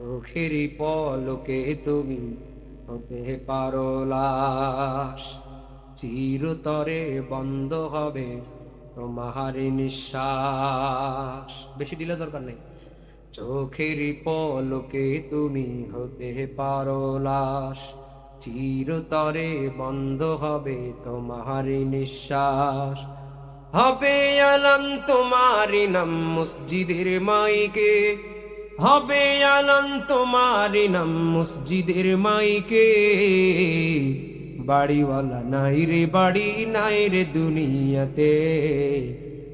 চোখেরই পলকে তুমি হতে পারো লাশ চিরতরে বন্ধ হবে তোমার নিঃশ্বাস। বেশি দিলে দরকার নেই। চোখেরই পলকে তুমি হতে পারো লাশ চিরতরে বন্ধ হবে তোমার নিঃশ্বাস। হবে আলম তোমারি নাম মসজিদের মাইকে। হবে আলম তোমার নাম মসজিদের মাইকে। বাড়িওয়ালা নাই রে, বাড়ি নাই রে দুনিয়াতে।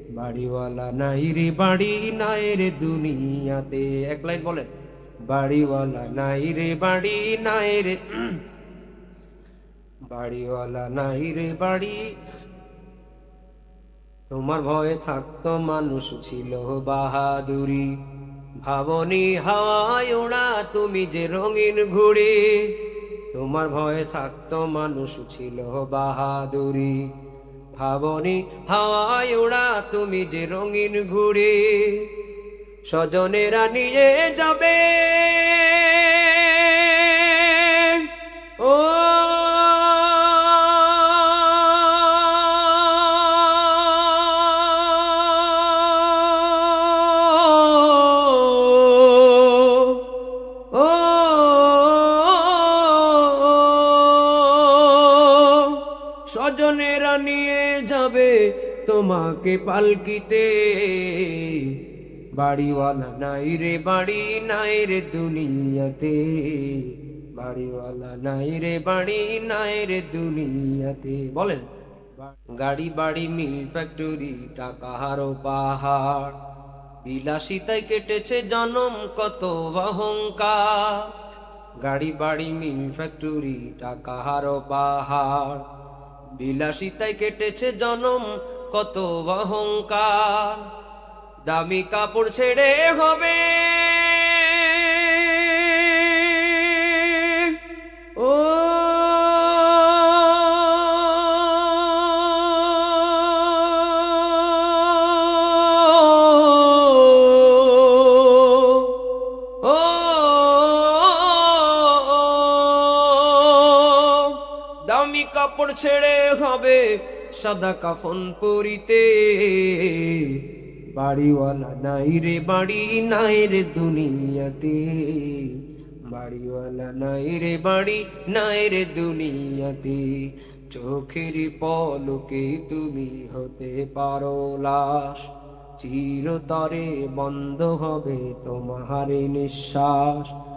বাড়িওয়ালা নাই রে, বাড়ি নাই রে দুনিয়াতে। এক লাইন বলেন। বাড়িওয়ালা নাই রে, বাড়ি নাই রে বাড়িওয়ালা নাই রে, বাড়ি তোমার ভয়ে থাকতো মানুষ ছিল বাহাদুরি। ভাবনি হাওয়ায় ওড়া তুমি যে রঙিন ঘুড়ি। তোমার ভয়ে থাকতো মানুষ ছিল বাহাদুরি। ভাবনি হাওয়ায় ওড়া তুমি যে রঙিন ঘুড়ি। স্বজনেরা নিয়ে যাবে নিয়ে যাবে তোমাকে পালকিতে। বাড়িওয়ালা নাই রে, বাড়ি নাই রে দুনিয়াতে। বাড়িওয়ালা নাই রে, বাড়ি নাই রে দুনিয়াতে। বলেন, গাড়ি, বাড়ি, মিল, ফ্যাক্টরি, টাকা, হারো পাহাড়। বিলাসিতায় কেটেছে জনম, কত অহংকার। গাড়ি, বাড়ি, মিল, ফ্যাক্টরি, টাকা, হারো পাহাড়। বিলাসিতায় কেটেছে জনম কত অহংকার। দামি কাপড় ছেড়ে হবে দামি কাপড় ছেড়ে হবে সাদা কাফন পরিতে। বাড়িওয়ালা নাই রে, বাড়ি নাই রে দুনিয়াতে। বাড়িওয়ালা নাই রে, বাড়ি নাই রে দুনিয়াতে। চোখের পলকে তুমি হতে পারো লাশ। চিরতরে বন্ধ হবে তোমার নিঃশ্বাস।